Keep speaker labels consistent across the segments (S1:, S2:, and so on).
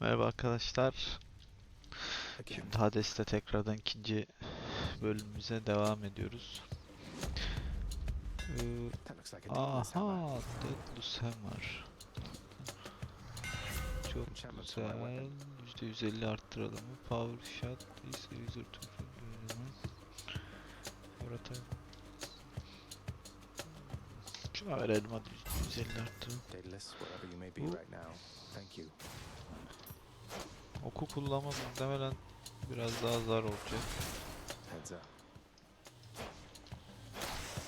S1: Merhaba arkadaşlar. Şimdi Hades'te tekrardan ikinci bölümümüze devam ediyoruz. Ee, aha, Deadless Hammer. Çok güzel.
S2: weapon.
S1: %150 arttıralım. Power shot is user Orada. Şuna verelim hadi %150 arttıralım.
S2: Daedalus,
S1: Oku kullanma muhtemelen biraz daha zar olacak.
S2: Up.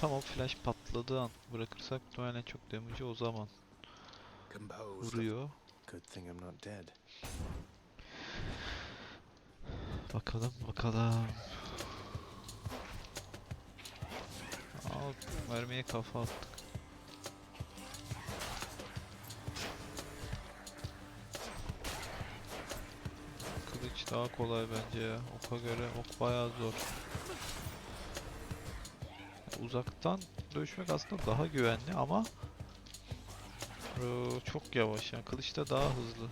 S1: Tamam flash patladığı an bırakırsak muhtemelen çok damage'i o zaman vuruyor.
S2: Good thing I'm not dead.
S1: Bakalım bakalım. Aa, mermiye kafa attık. Daha kolay bence ya. Oka göre ok bayağı zor. Uzaktan dövüşmek aslında daha güvenli ama eee, çok yavaş yani kılıçta daha hızlı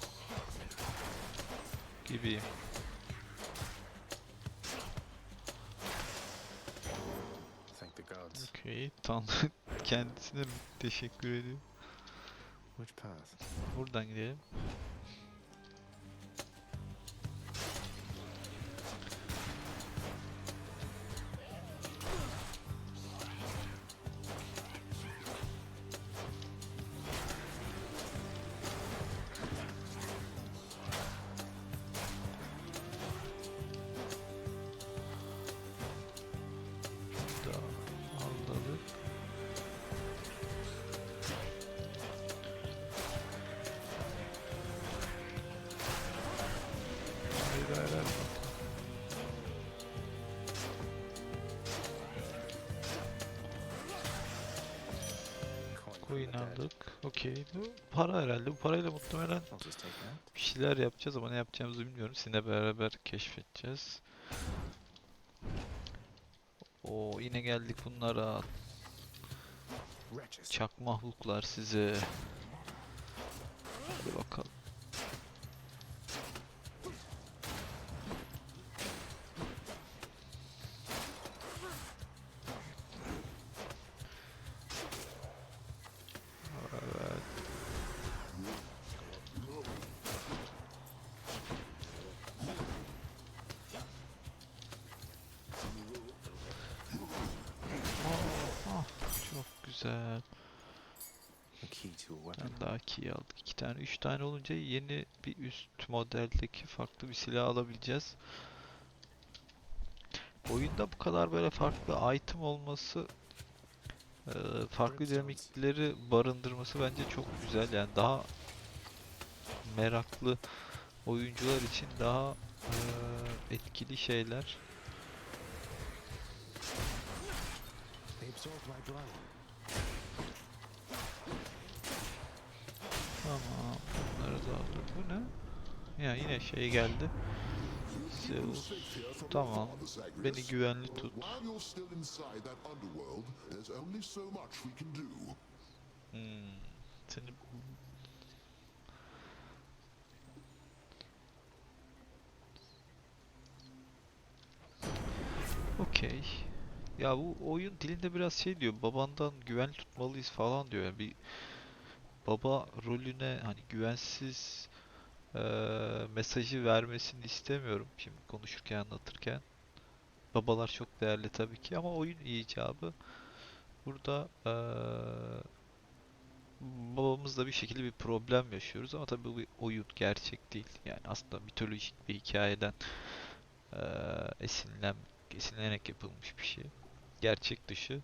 S1: gibiyim.
S2: Thank the gods.
S1: Okey, Tanrı kendisine teşekkür ediyor.
S2: Which path?
S1: Buradan gidelim. Aldık. Okey. Bu para herhalde. Bu parayla muhtemelen bir şeyler yapacağız ama ne yapacağımızı bilmiyorum. Sizinle beraber keşfedeceğiz. Oo yine geldik bunlara. Çak mahluklar size. Hadi bakalım. Ben daha key aldık. İki tane, üç tane olunca yeni bir üst modeldeki farklı bir silah alabileceğiz. Oyunda bu kadar böyle farklı item olması, eee, farklı dinamikleri barındırması bence çok güzel. Yani daha meraklı oyuncular için daha eee, etkili şeyler. Tamam, bunları da aldık. Bu ne? Ya yine şey geldi. Zeus. Tamam. Beni güvenli tut. Hmm. Seni Okey. Ya bu oyun dilinde biraz şey diyor. Babandan güven tutmalıyız falan diyor. Yani bir baba rolüne hani güvensiz eee, mesajı vermesini istemiyorum şimdi konuşurken anlatırken. Babalar çok değerli tabii ki ama oyun icabı burada eee babamızla bir şekilde bir problem yaşıyoruz ama tabii bu bir oyun gerçek değil. Yani aslında mitolojik bir hikayeden eee esinlen esinlenerek yapılmış bir şey. Gerçek dışı.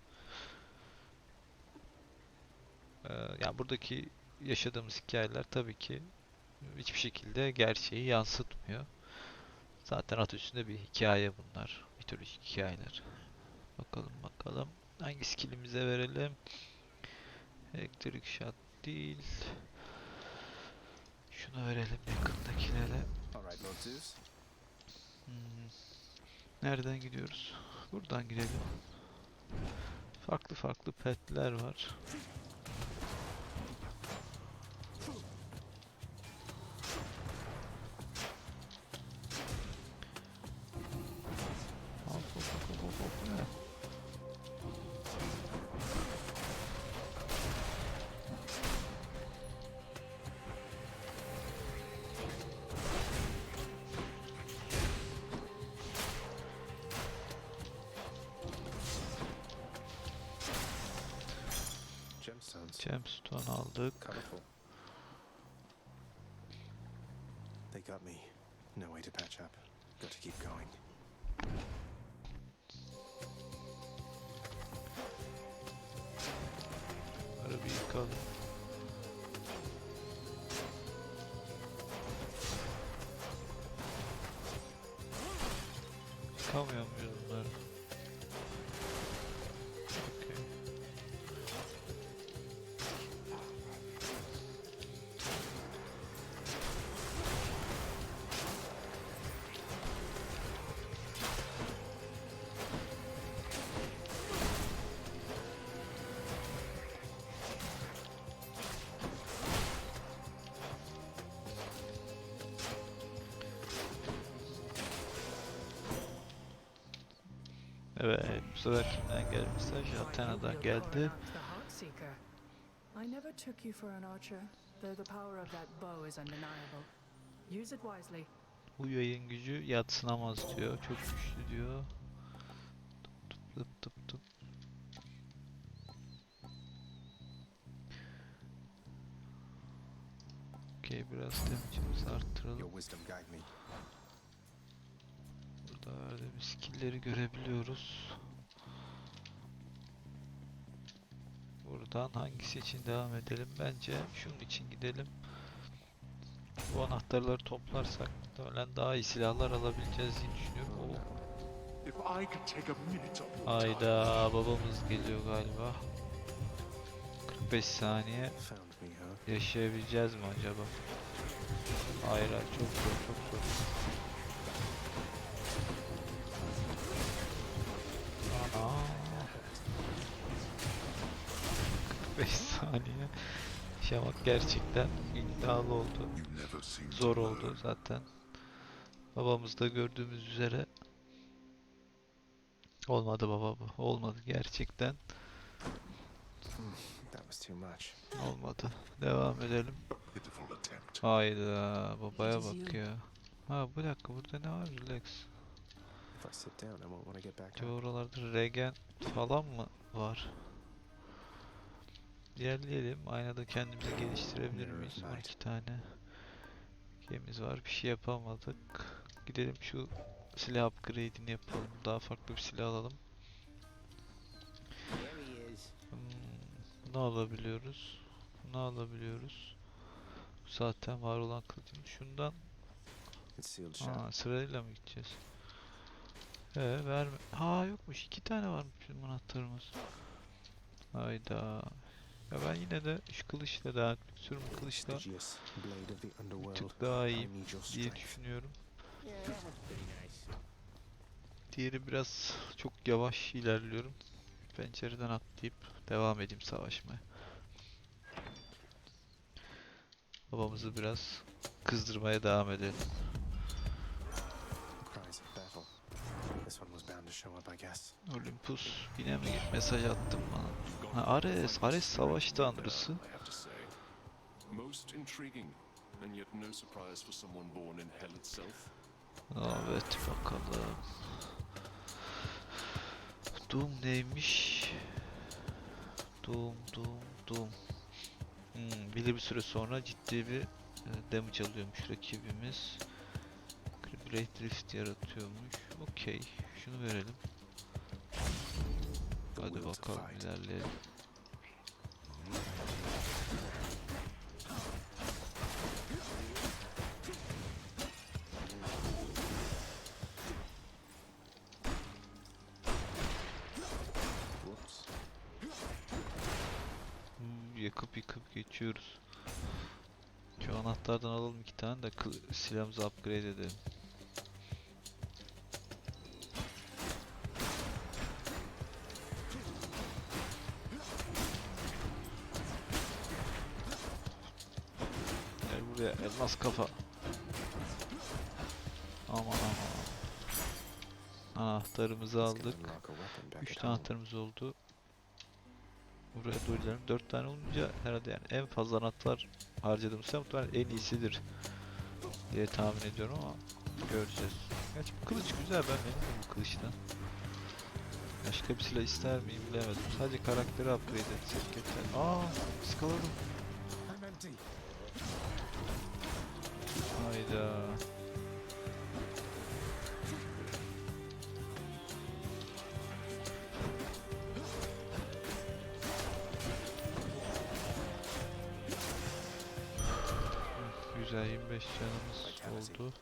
S1: Yani buradaki yaşadığımız hikayeler tabii ki hiçbir şekilde gerçeği yansıtmıyor. Zaten adı üstünde bir hikaye bunlar. Mitolojik hikayeler. Bakalım bakalım. Hangi skillimize verelim? Elektrik shot değil. Şunu verelim yakındakilere. Hmm. Nereden gidiyoruz? Buradan gidelim. Farklı farklı petler var. Gemstone aldık.
S2: Colorful. They got me. No way to patch up. Got to keep going.
S1: Bunları bir yıkalım. Evet, bu sefer kimden geldi mesaj? Athena'dan geldi.
S3: I never took you for an archer, though the power of that bow is undeniable. Use it wisely.
S1: Bu yayın gücü yadsınamaz diyor. Çok güçlü diyor. Tıp tıp tıp tıp. Okey biraz damage'imizi arttıralım. Burada verdiğimiz skill'leri görebiliyoruz. Buradan hangisi için devam edelim? Bence şunun için gidelim. Bu anahtarları toplarsak muhtemelen daha iyi silahlar alabileceğiz diye düşünüyorum. Oo.
S4: If I could take a minute of your time.
S1: Hayda babamız geliyor galiba. 45 saniye yaşayabileceğiz mi acaba? Hayır hayır, çok zor çok zor. 45 saniye yaşamak gerçekten iddialı oldu. Zor oldu zaten. Babamızda gördüğümüz üzere olmadı baba bu. Olmadı gerçekten. Olmadı. Devam edelim. Hayda babaya bak ya. Ha bir dakika burada ne var? Relax. Acaba oralarda regen falan mı var? İlerleyelim. Aynada kendimizi geliştirebilir miyiz?
S2: of Might.
S1: 12 tane gemimiz var. Bir şey yapamadık. Gidelim şu silah upgrade'ini yapalım. Daha farklı bir silah alalım. Hmm, bunu alabiliyoruz. Bunu alabiliyoruz. Zaten var olan kılıcımız. Şundan. Ha, sırayla mı gideceğiz? Ee, verme. Ha yokmuş. iki tane varmış bizim anahtarımız. Hayda. Ya ben yine de şu kılıçla daha sürüm kılıçla bir tık daha iyi diye düşünüyorum. Diğeri biraz çok yavaş ilerliyorum. Pencereden atlayıp devam edeyim savaşmaya. Babamızı biraz kızdırmaya devam edelim. Olympus yine mi mesaj attın bana? Ha, Ares, Ares savaş tanrısı. Evet bakalım. Doom neymiş? Doom, Doom, Doom. Hmm, belli bir süre sonra ciddi bir e, damage alıyormuş rakibimiz. Great Rift yaratıyormuş. Okey. Şunu verelim. Hadi bakalım ilerleyelim. Yakıp yıkıp geçiyoruz. Şu anahtardan alalım iki tane de silahımızı upgrade edelim. Elmas kafa. Aman aman. Anahtarımızı aldık.
S2: unlock a weapon back
S1: 3
S2: at
S1: tane
S2: home.
S1: anahtarımız oldu. Buraya doğru ilerleyelim. 4 tane olunca herhalde yani en fazla anahtar harcadığımız şey muhtemelen en iyisidir diye tahmin ediyorum ama göreceğiz. Gerçi bu kılıç güzel ben memnunum bu kılıçtan. Başka bir silah ister miyim bilemedim. Sadece karakteri upgrade etsek yeter. Aa, ıskaladım. Hayda. Güzel 25 canımız oldu.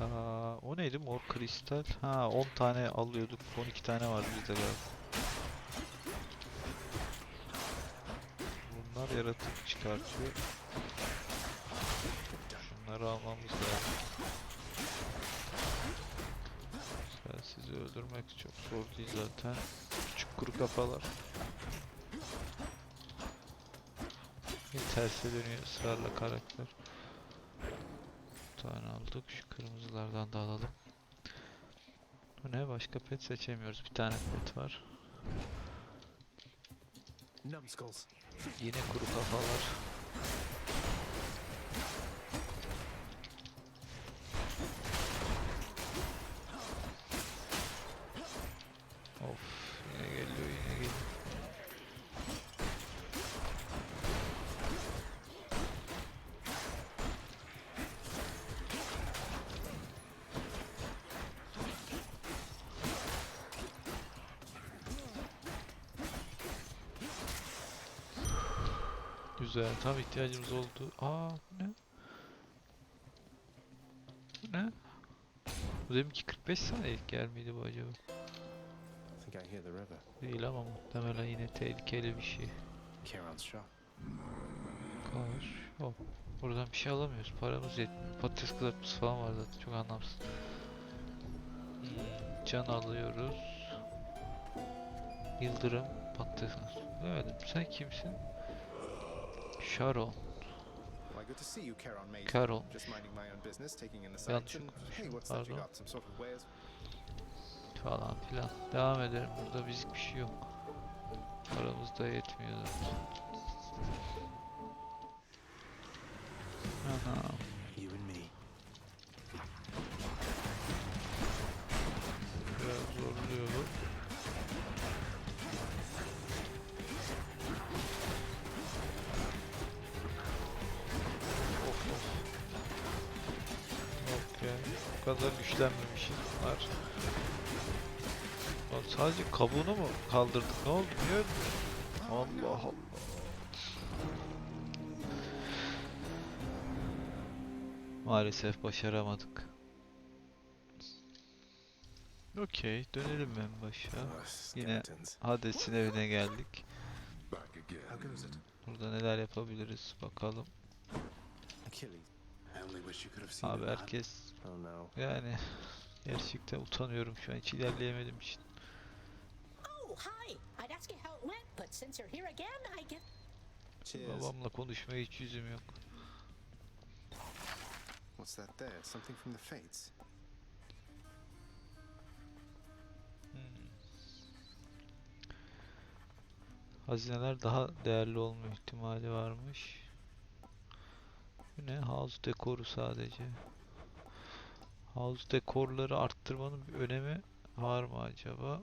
S1: Aa, o neydi mor kristal? Ha 10 tane alıyorduk. 12 tane var bizde galiba. Bunlar yaratık çıkartıyor. Şunları almamız lazım. Ben sizi öldürmek çok zor değil zaten. Küçük kuru kafalar. Bir terse dönüyor ısrarla karakter. Bir tane aldık. Şu kırmızılardan da alalım. Bu ne? Başka pet seçemiyoruz. Bir tane pet var. Yine kuru kafalar. Güzel tam ihtiyacımız oldu. Aa bu ne? Bu ne? Bu deminki 45 saniyelik yer miydi bu acaba? Değil ama muhtemelen yine tehlikeli bir şey. Kar. Hop. Buradan bir şey alamıyoruz. Paramız yetmiyor. Patates kızartması falan var zaten. Çok anlamsız. Hmm, Can alıyoruz. Yıldırım. Patates kızartması. Demedim. Sen kimsin? Sharon.
S2: Why, good to see you, Kieran Mason.
S1: Carol.
S2: Just minding my own business, taking in the sights, and hey, what's that you got? Some sort of wares?
S1: Falan filan. Devam edelim. Burada bizlik bir şey yok. Paramız da yetmiyor zaten. Ana. Kadar güçlenmemişiz bunlar. Lan sadece kabuğunu mu kaldırdık? Ne oldu? Niye öldü? Allah Allah. Maalesef başaramadık. Okey, dönelim en başa. Yine. Hades'in evine geldik. Burada neler yapabiliriz bakalım. Abi herkes
S2: Oh
S1: yani gerçekten utanıyorum şu an hiç ilerleyemedim için.
S5: Oh.
S1: Babamla konuşmaya hiç yüzüm yok.
S2: What's that there? Something from the Fates?
S1: Hmm. Hazineler daha değerli olma ihtimali varmış. Bu ne? House dekoru sadece. House dekorları arttırmanın bir önemi var mı acaba?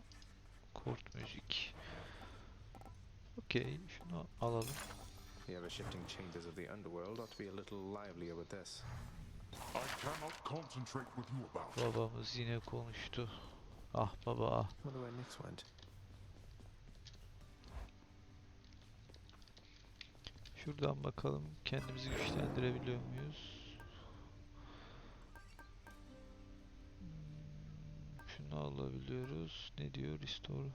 S1: Kort müzik. Okey, şunu alalım.
S2: The ever-shifting changes of the underworld ought to be a little livelier with this.
S4: I cannot concentrate with you about.
S1: Babamız yine konuştu. Ah baba ah. Şuradan bakalım kendimizi güçlendirebiliyor muyuz? Hmm, Şunu alabiliyoruz. Ne diyor restore?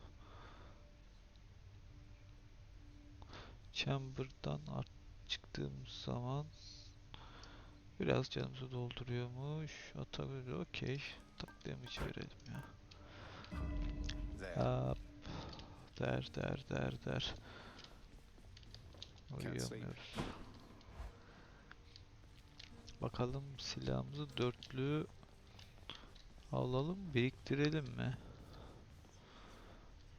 S1: Chamber'dan art çıktığımız zaman biraz canımızı dolduruyormuş. Atak okey. Atak damage verelim ya. Hop. Der der der der. Uyuyamıyoruz. Bakalım silahımızı dörtlü alalım, biriktirelim mi?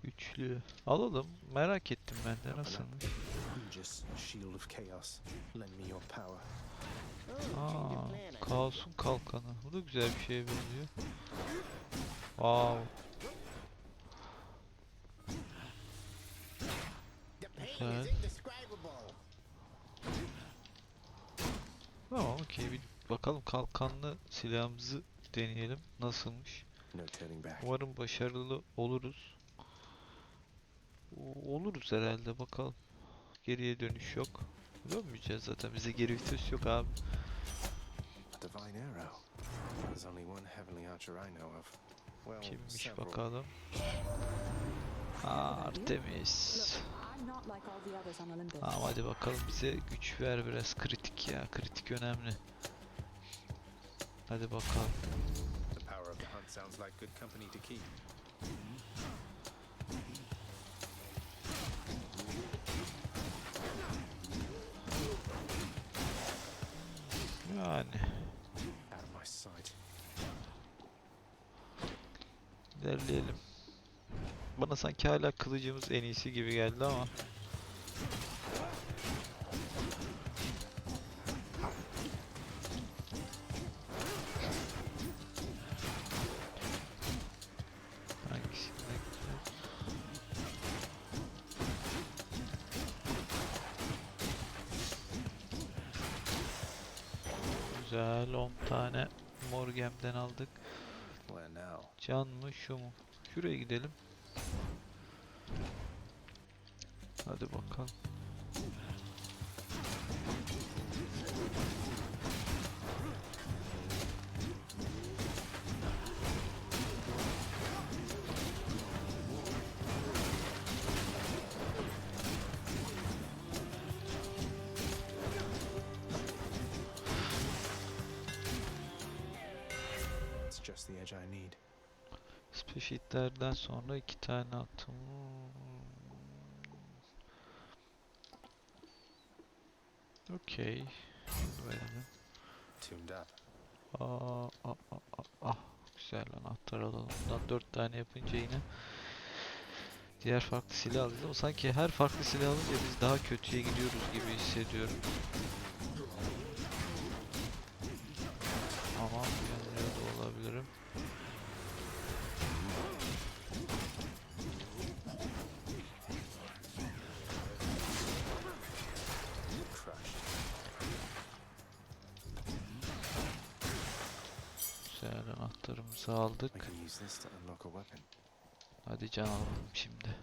S1: Üçlü alalım. Merak ettim ben de nasılmış. Aa, kaosun kalkanı. Bu da güzel bir şeye benziyor. Wow. Güzel. Tamam okey bir bakalım kalkanlı silahımızı deneyelim. Nasılmış? Umarım başarılı oluruz. Oluruz herhalde bakalım. Geriye dönüş yok. Dönmeyeceğiz zaten. Bize geri vites yok abi.
S2: A divine arrow. There's only one heavenly archer I know of. Well,
S1: Kimmiş bakalım. Aa, Artemis. Tamam hadi bakalım bize güç ver biraz kritik ya. Kritik önemli. Hadi bakalım. Yani ilerleyelim. Bana sanki hala kılıcımız en iyisi gibi geldi ama. Güzel? Güzel 10 tane mor gemden aldık. Can mı şu mu? Şuraya gidelim. Hadi bakalım.
S2: It's just the edge I need.
S1: Speşitlerden sonra iki tane attım. Okey. Verelim.
S2: Tuned up.
S1: Aa, aa, aa, aa, ah. Güzel anahtar alalım. Bundan dört tane yapınca yine diğer farklı silah alacağız ama sanki her farklı silah alınca biz daha kötüye gidiyoruz gibi hissediyorum. Ama yanılıyor da olabilirim.
S2: A weapon.
S1: Hadi can alalım şimdi.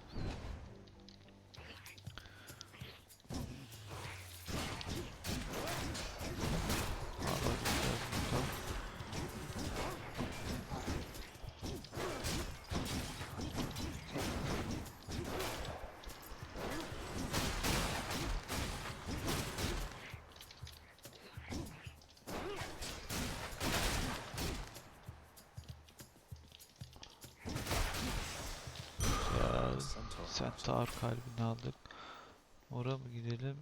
S2: Centaur.
S1: Kalbini aldık. Ora mı gidelim?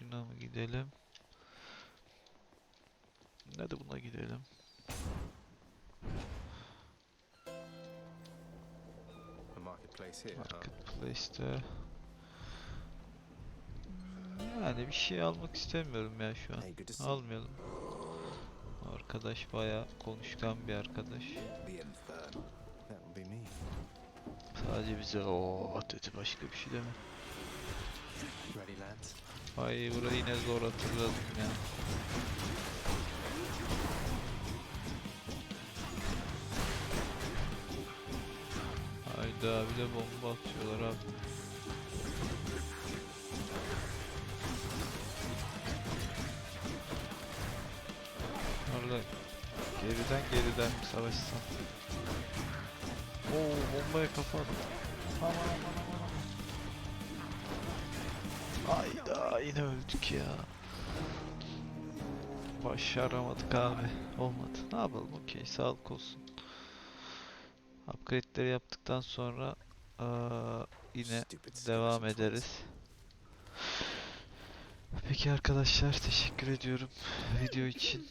S1: Buna mı gidelim? Hadi buna gidelim. Marketplace'te. Yani bir şey almak istemiyorum ya şu an. Almayalım. Arkadaş bayağı konuşkan bir arkadaş. Sadece bize o dedi başka bir şey deme. Ay burayı yine zor hatırladım ya. Hayda bir de bomba atıyorlar abi. Orada geriden geriden bir savaşsam. Oo bombaya kafa attı. Aman aman. Hayda yine öldük ya. Başaramadık abi. Olmadı. Ne yapalım okey sağlık olsun. Upgrade'leri yaptıktan sonra eee, yine devam ederiz. Peki arkadaşlar teşekkür ediyorum video için.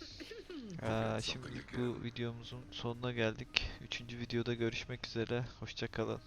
S1: Eee, şimdi bu videomuzun sonuna geldik. Üçüncü videoda görüşmek üzere. Hoşça kalın.